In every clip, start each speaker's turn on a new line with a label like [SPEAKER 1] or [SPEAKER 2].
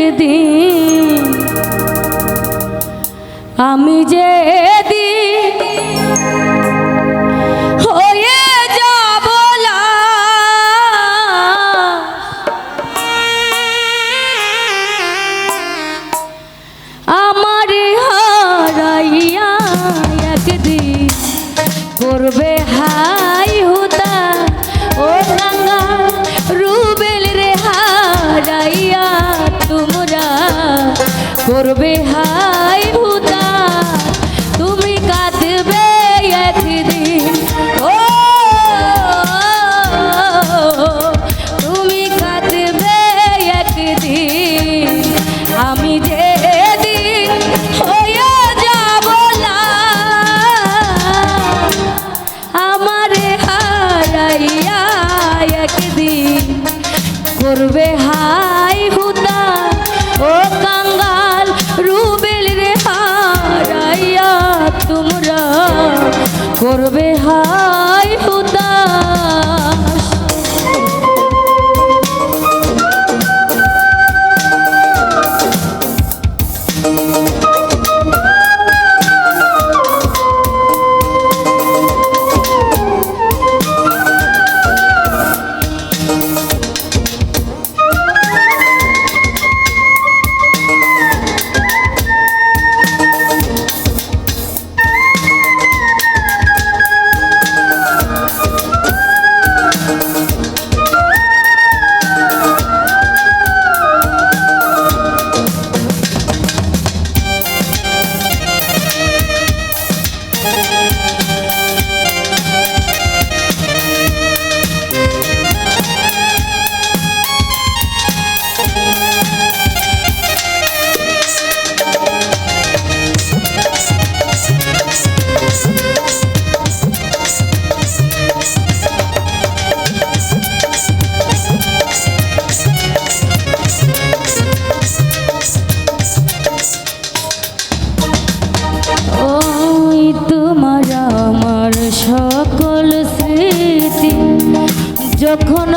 [SPEAKER 1] একদিন আমি যে করবে হাই ভূতা তুমি কাঁদবে একদিন করবে হাই হো corazón.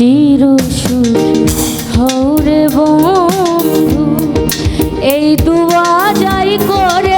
[SPEAKER 1] চিরসুর হরে বন্ধু এই দুয়া যাই করে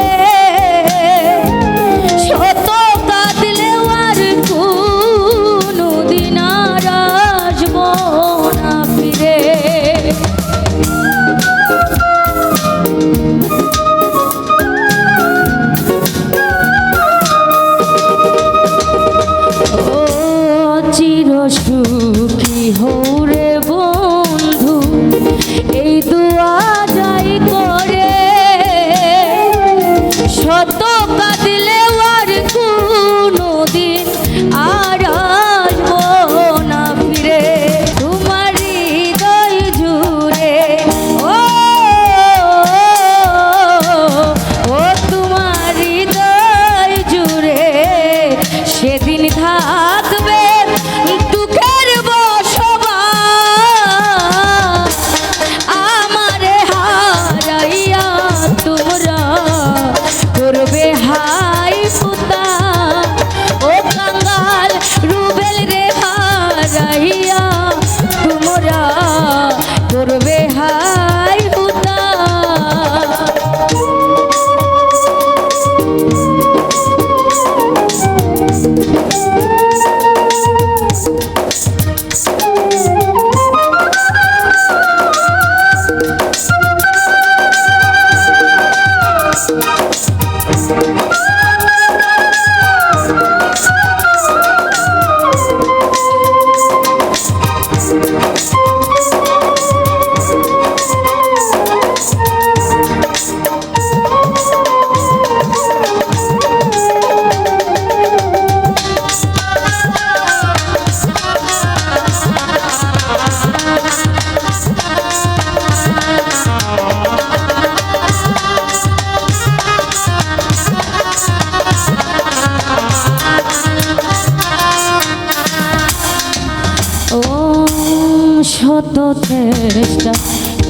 [SPEAKER 1] চেষ্টা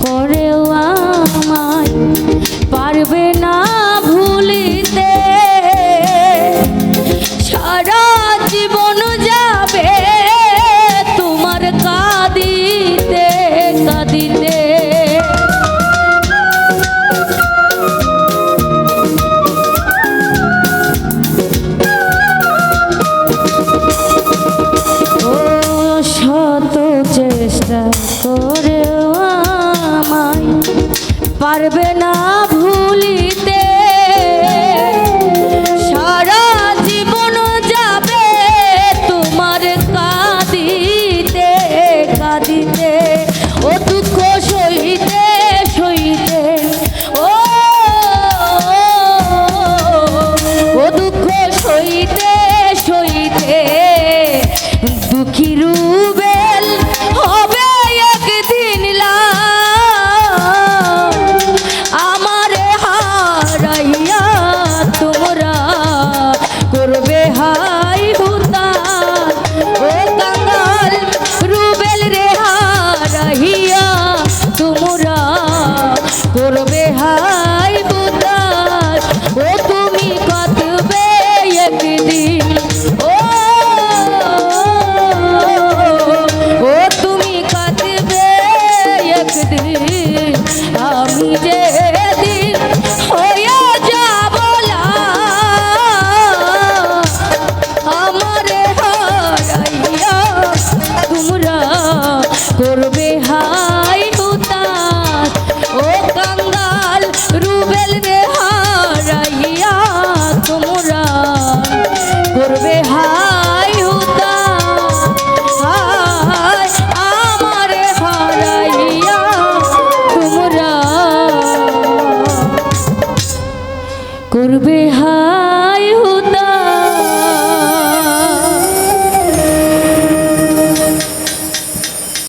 [SPEAKER 1] করেও আমায় পারবে না। পারবে না ভুলিতে। সারা জীবন যাবে তোমার কাঁদিতে কাঁদিতে।